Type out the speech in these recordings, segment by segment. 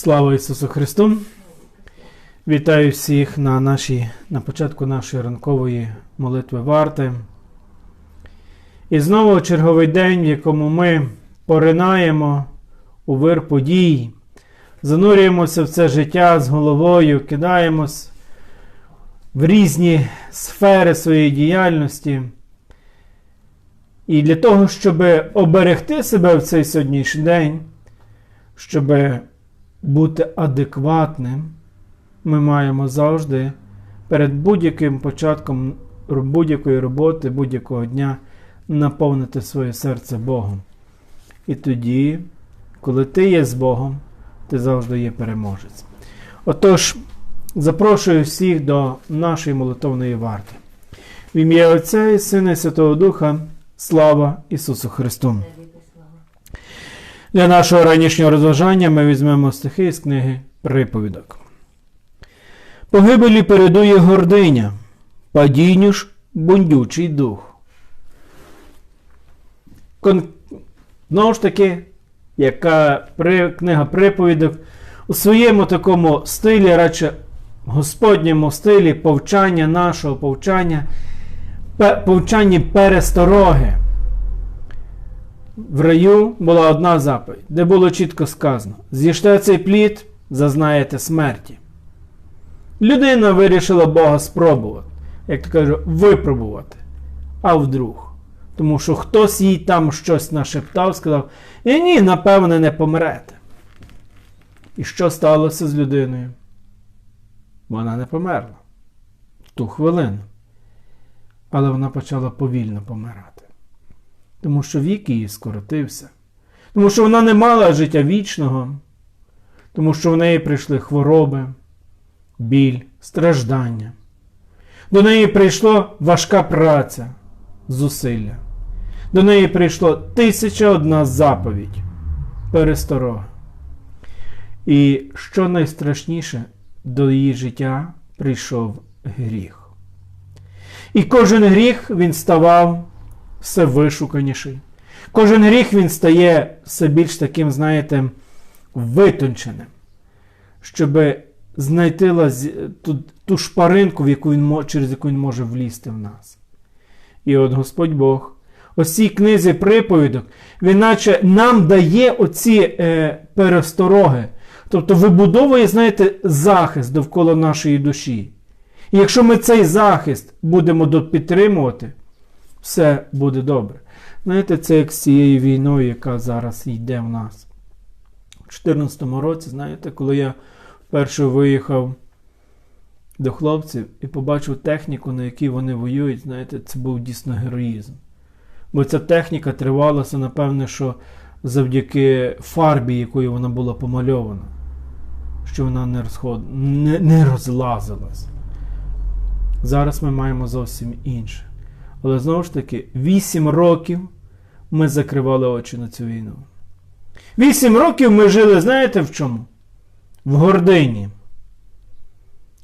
Слава Ісусу Христу! Вітаю всіх на, нашій, на початку нашої ранкової молитви варти. І знову черговий день, в якому ми поринаємо у вир подій, занурюємося в це життя з головою, кидаємось в різні сфери своєї діяльності. І для того, щоб оберегти себе в цей сьогоднішній день, щоб бути адекватним, ми маємо завжди перед будь-яким початком будь-якої роботи, будь-якого дня наповнити своє серце Богом. І тоді, коли ти є з Богом, ти завжди є переможець. Отож, запрошую всіх до нашої молитовної варти. В ім'я Отця і Сина і Святого Духа. Слава Ісусу Христу! Для нашого ранішнього розважання ми візьмемо стихи з книги Приповідок. Погибелі передує гординя, падінню ж бундючий дух. Кон... Знову ж таки, яка при... книга приповідок у своєму такому стилі, радше Господньому стилі повчання нашого повчання, повчанні перестороги. В раю була одна заповідь, де було чітко сказано: з'їжте цей плід, зазнаєте смерті. Людина вирішила Бога спробувати, як то кажу, випробувати. А вдруг. Тому що хтось їй там щось нашептав, сказав: і ні, напевне, не помрете. І що сталося з людиною? Вона не померла в ту хвилину. Але вона почала повільно помирати тому що вік її скоротився, тому що вона не мала життя вічного, тому що в неї прийшли хвороби, біль, страждання. До неї прийшла важка праця, зусилля. До неї прийшло тисяча одна заповідь, пересторога. І що найстрашніше, до її життя прийшов гріх. І кожен гріх він ставав все вишуканіший. Кожен гріх він стає все більш таким, знаєте, витонченим, щоб знайти ту, ту шпаринку, в яку він, через яку він може влізти в нас. І от Господь Бог, ось цій книзі приповідок, він наче нам дає оці е, перестороги. Тобто вибудовує, знаєте, захист довкола нашої душі. І якщо ми цей захист будемо підтримувати, все буде добре. Знаєте, це як з цією війною, яка зараз йде в нас. У 2014 році, знаєте, коли я вперше виїхав до хлопців і побачив техніку, на якій вони воюють, знаєте, це був дійсно героїзм. Бо ця техніка тривалася, напевне, що завдяки фарбі, якою вона була помальована, що вона не, розход... не, не розлазилась. Зараз ми маємо зовсім інше. Але знову ж таки, 8 років ми закривали очі на цю війну. 8 років ми жили, знаєте в чому? В гордині.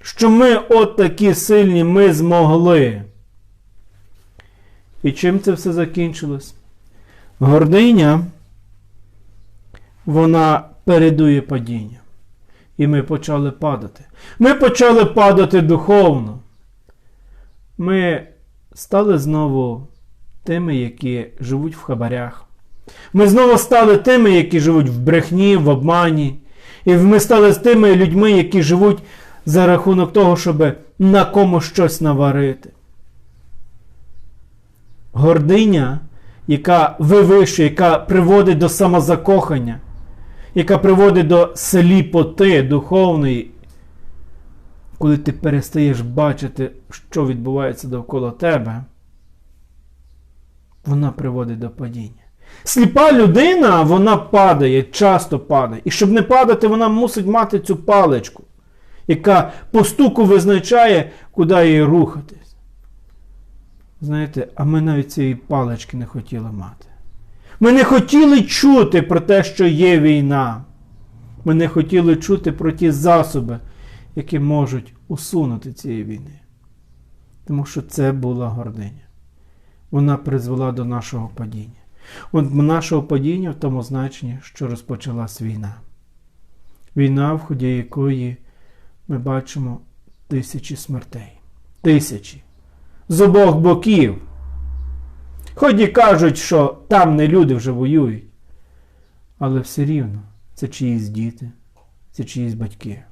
Що ми от такі сильні ми змогли. І чим це все закінчилось? Гординя, вона передує падіння. І ми почали падати. Ми почали падати духовно. Ми стали знову тими, які живуть в хабарях. Ми знову стали тими, які живуть в брехні, в обмані. І ми стали з тими людьми, які живуть за рахунок того, щоб на кому щось наварити. Гординя, яка вивищує, яка приводить до самозакохання, яка приводить до сліпоти духовної коли ти перестаєш бачити, що відбувається довкола тебе, вона приводить до падіння. Сліпа людина, вона падає, часто падає. І щоб не падати, вона мусить мати цю паличку, яка по стуку визначає, куди їй рухатись. Знаєте, а ми навіть цієї палички не хотіли мати. Ми не хотіли чути про те, що є війна. Ми не хотіли чути про ті засоби, які можуть усунути цієї війни. Тому що це була гординя. Вона призвела до нашого падіння. От нашого падіння в тому значенні, що розпочалась війна. Війна, в ході якої ми бачимо тисячі смертей. Тисячі. З обох боків. Хоч і кажуть, що там не люди вже воюють. Але все рівно це чиїсь діти, це чиїсь батьки.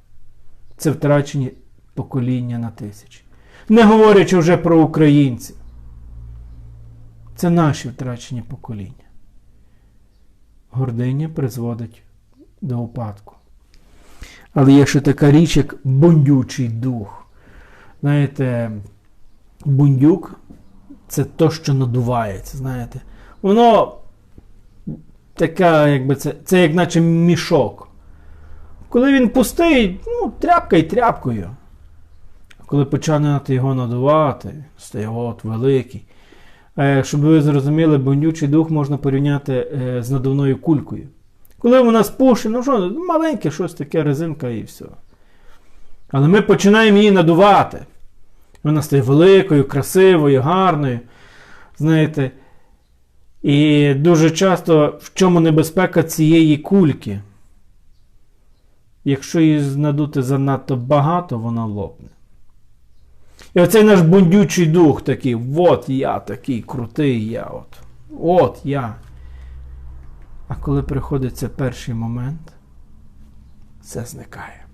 Це втрачені покоління на тисячі. Не говорячи вже про українців. Це наші втрачені покоління. Гординя призводить до упадку. Але ще така річ, як бундючий дух. Знаєте, бундюк це то, що надувається. знаєте. Воно така, якби це, це як наче мішок. Коли він пустий, ну, тряпка й тряпкою. Коли починати його надувати, стає от великий. Е, щоб ви зрозуміли, бундючий дух можна порівняти е, з надувною кулькою. Коли вона спушить, ну що, маленьке щось таке, резинка і все. Але ми починаємо її надувати. Вона стає великою, красивою, гарною. Знаєте. І дуже часто в чому небезпека цієї кульки? Якщо її надути занадто багато, вона лопне. І оцей наш бундючий дух такий, от я такий крутий я. От От я. А коли приходиться перший момент, все зникає.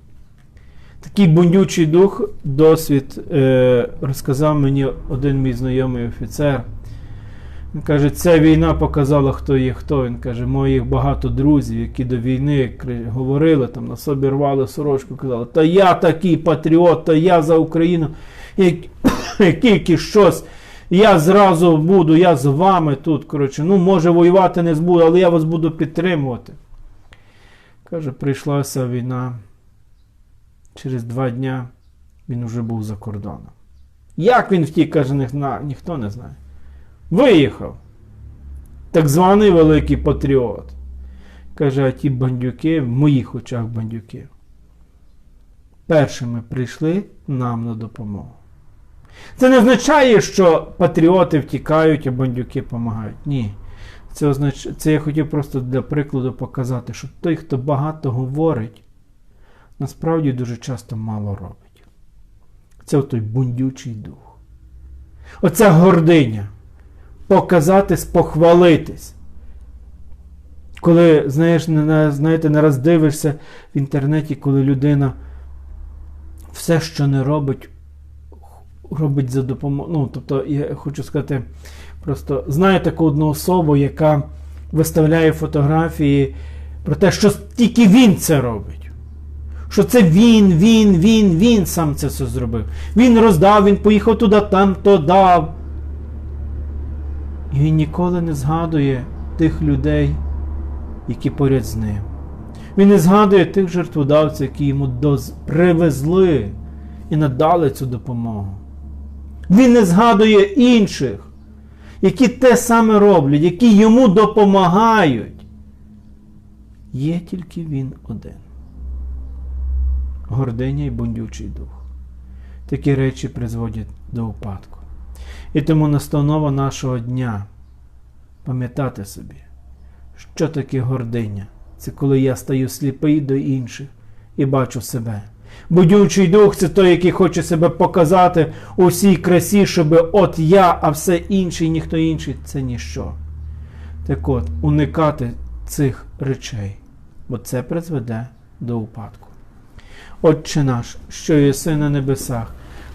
Такий бундючий дух, досвід е, розказав мені один мій знайомий офіцер. Він каже, ця війна показала, хто є хто. Він каже, моїх багато друзів, які до війни говорили, там на собі рвали сорочку, казали, та я такий патріот, та я за Україну. Тільки щось, я зразу буду, я з вами тут. коротше, Ну, може, воювати не збуду, але я вас буду підтримувати. Каже, прийшлася війна. Через два дня він вже був за кордоном. Як він втік, каже, ніхто не знає. Виїхав. Так званий великий патріот. Каже, а ті бандюки в моїх очах бандюки. Першими прийшли нам на допомогу. Це не означає, що патріоти втікають, а бандюки допомагають. Ні. Це означ... це я хотів просто для прикладу показати, що той, хто багато говорить, насправді дуже часто мало робить. Це той бундючий дух. Оця гординя показатись, похвалитись. Коли, знаєш, не, знаєте, не раз дивишся в інтернеті, коли людина все, що не робить, робить за допомогою. Ну, тобто, я хочу сказати, просто знаю таку одну особу, яка виставляє фотографії про те, що тільки він це робить. Що це він, він, він, він сам це все зробив. Він роздав, він поїхав туди, там то дав. І він ніколи не згадує тих людей, які поряд з ним. Він не згадує тих жертводавців, які йому доз... привезли і надали цю допомогу. Він не згадує інших, які те саме роблять, які йому допомагають. Є тільки він один. Гординя і бундючий дух. Такі речі призводять до упадку. І тому настанова нашого дня пам'ятати собі, що таке гординя. Це коли я стаю сліпий до інших і бачу себе. Будючий дух це той, який хоче себе показати у всій красі, щоб от я, а все інше і ніхто інший це ніщо. Так от, уникати цих речей, бо це призведе до упадку. Отче наш, що єси на небесах,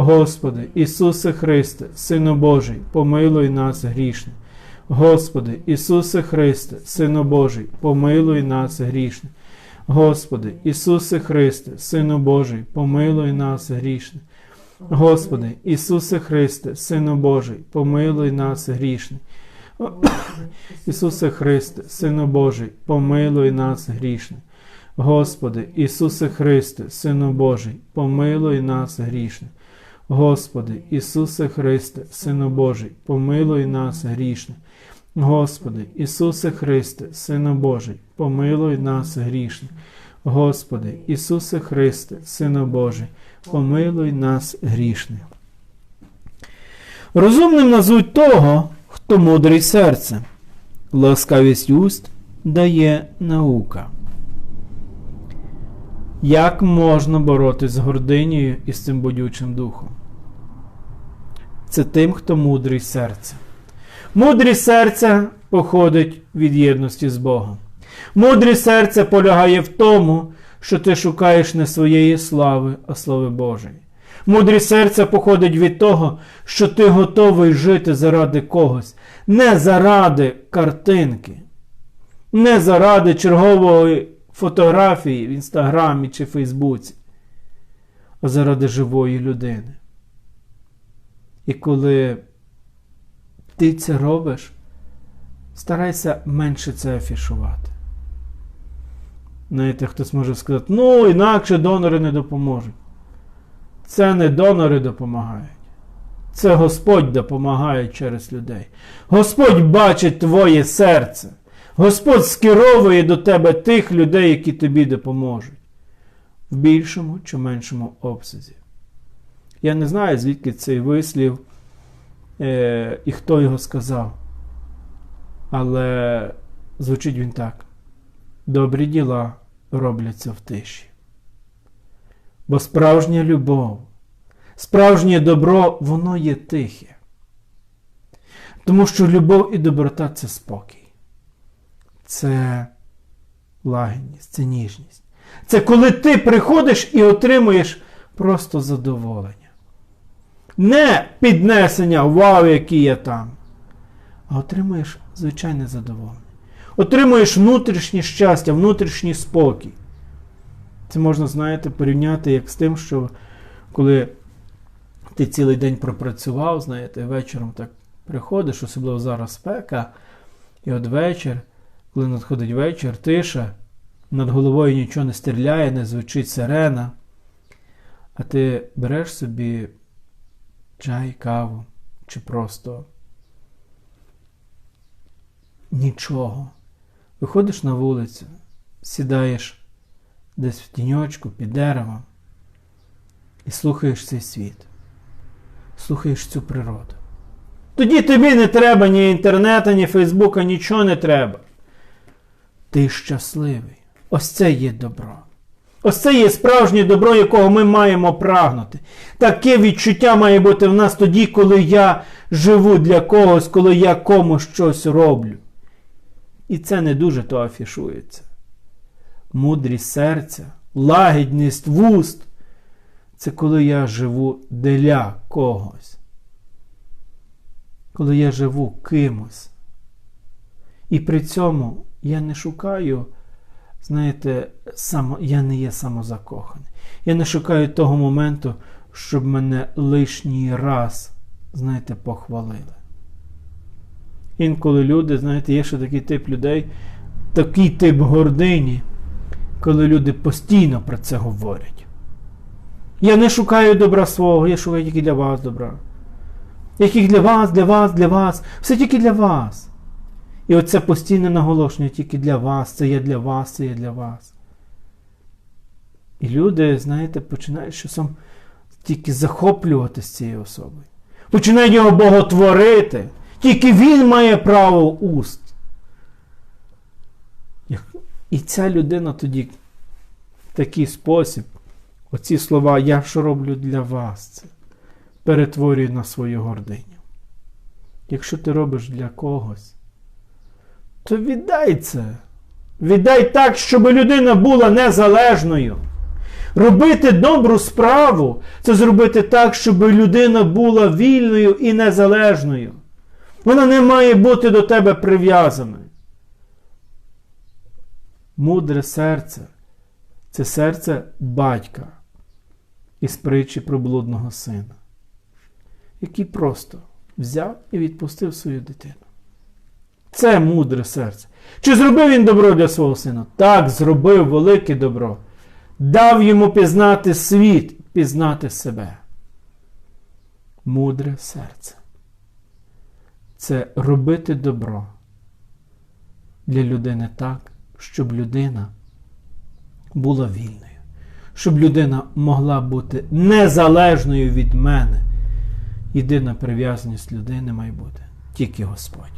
Господи, Ісусе Христе, Сину Божий, помилуй нас грішне. Господи, Ісусе Христе, Сину Божий, помилуй нас грішне. Господи, Ісусе Христе, Сину Божий, помилуй нас грішне. Господи, Ісусе Христе, Сину Божий, помилуй нас грішне. Ісусе Христе, Сину Божий, помилуй нас грішне. Господи, Ісусе Христе, Сину Божий, помилуй нас грішних. Господи, Ісусе Христе, Сину Божий, помилуй нас грішних. Господи, Ісусе Христе, Сину Божий, помилуй нас грішних. Господи, Ісусе Христе, Сину Божий, помилуй нас грішних. Розумним назвуть того, хто мудрий серцем. Ласкавість уст дає наука. Як можна боротися з гординею і з цим бодючим духом? Це тим, хто мудрий серцем. Мудрість серця походить від єдності з Богом. Мудрість серця полягає в тому, що ти шукаєш не своєї слави, а слави Божої. Мудрість серця походить від того, що ти готовий жити заради когось, не заради картинки, не заради чергової фотографії в Інстаграмі чи Фейсбуці, а заради живої людини. І коли ти це робиш, старайся менше це афішувати. Знаєте, хтось може сказати, ну, інакше донори не допоможуть. Це не донори допомагають. Це Господь допомагає через людей. Господь бачить твоє серце. Господь скеровує до тебе тих людей, які тобі допоможуть. В більшому чи меншому обсязі. Я не знаю, звідки цей вислів е, і хто його сказав. Але звучить він так: добрі діла робляться в тиші. Бо справжня любов, справжнє добро, воно є тихе. Тому що любов і доброта це спокій. Це лагідність, це ніжність. Це коли ти приходиш і отримуєш просто задоволення. Не піднесення, вау, який я там, а отримуєш звичайне задоволення. Отримуєш внутрішнє щастя, внутрішній спокій. Це можна, знаєте, порівняти як з тим, що коли ти цілий день пропрацював, знаєте, вечором так приходиш, особливо зараз спека, і от вечір, коли надходить вечір, тиша, над головою нічого не стріляє, не звучить сирена, а ти береш собі чай, каву, чи просто нічого. Виходиш на вулицю, сідаєш десь в тіньочку під деревом і слухаєш цей світ, слухаєш цю природу. Тоді тобі не треба ні інтернету, ні Фейсбука, нічого не треба. Ти щасливий. Ось це є добро. Ось це є справжнє добро, якого ми маємо прагнути. Таке відчуття має бути в нас тоді, коли я живу для когось, коли я комусь щось роблю. І це не дуже то афішується. Мудрість серця, лагідність вуст це коли я живу для когось. Коли я живу кимось. І при цьому я не шукаю, знаєте, само, я не є самозакоханий. Я не шукаю того моменту, щоб мене лишній раз, знаєте, похвалили. Інколи люди, знаєте, є ще такий тип людей, такий тип гордині, коли люди постійно про це говорять. Я не шукаю добра свого, я шукаю тільки для вас добра. Яких для вас, для вас, для вас, все тільки для вас. І оце постійне наголошення тільки для вас, це є для вас, це є для вас. І люди, знаєте, починають часом тільки захоплюватися цією особою. Починають його боготворити. Тільки він має право уст. І ця людина тоді в такий спосіб, оці слова, я що роблю для вас, це перетворює на свою гординю. Якщо ти робиш для когось, то віддай це. Віддай так, щоб людина була незалежною. Робити добру справу це зробити так, щоб людина була вільною і незалежною. Вона не має бути до тебе прив'язаною. Мудре серце це серце батька із притчі про блудного сина, який просто взяв і відпустив свою дитину. Це мудре серце. Чи зробив він добро для свого сина? Так, зробив велике добро. Дав йому пізнати світ, пізнати себе. Мудре серце. Це робити добро для людини так, щоб людина була вільною, щоб людина могла бути незалежною від мене. Єдина прив'язаність людини має бути тільки Господь.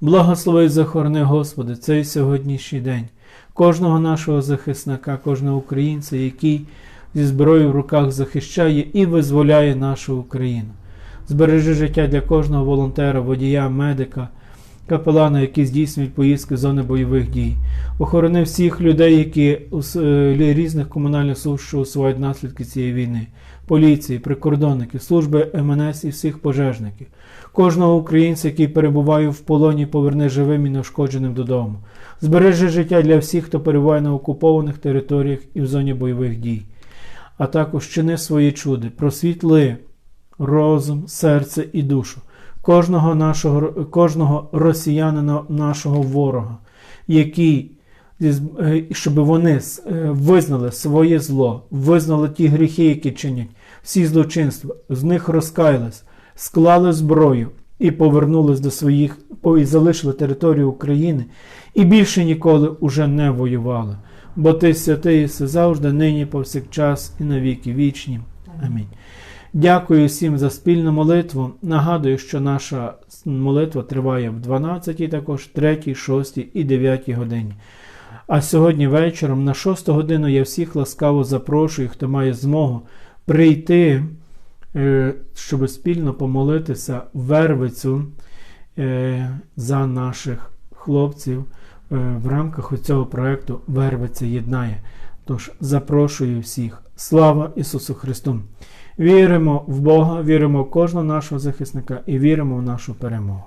Благослови захорони, Господи, цей сьогоднішній день, кожного нашого захисника, кожного українця, який зі зброєю в руках захищає і визволяє нашу Україну. Збережи життя для кожного волонтера, водія, медика, капелана, які здійснюють поїздки в зони бойових дій. Охорони всіх людей, які е, різних комунальних служб, що усувають наслідки цієї війни, поліції, прикордонників, служби МНС і всіх пожежників. Кожного українця, який перебуває в полоні, поверни живим і неушкодженим додому. Збережи життя для всіх, хто перебуває на окупованих територіях і в зоні бойових дій. А також чини свої чуди, просвітли розум, серце і душу кожного нашого, кожного росіянина, нашого ворога, який е, щоб вони е, визнали своє зло, визнали ті гріхи, які чинять, всі злочинства, з них розкаялись, склали зброю і повернулись до своїх, і залишили територію України, і більше ніколи уже не воювали. Бо ти святий все завжди, нині, повсякчас і на віки вічні. Амінь. Дякую всім за спільну молитву. Нагадую, що наша молитва триває в 12, також 3, 6 і 9 годині. А сьогодні вечором на 6 годину я всіх ласкаво запрошую, хто має змогу прийти, щоб спільно помолитися Вервицю е, за наших хлопців е, в рамках цього проєкту Вервиця єднає. Тож запрошую всіх. Слава Ісусу Христу! Віримо в Бога, віримо в кожного нашого захисника і віримо в нашу перемогу.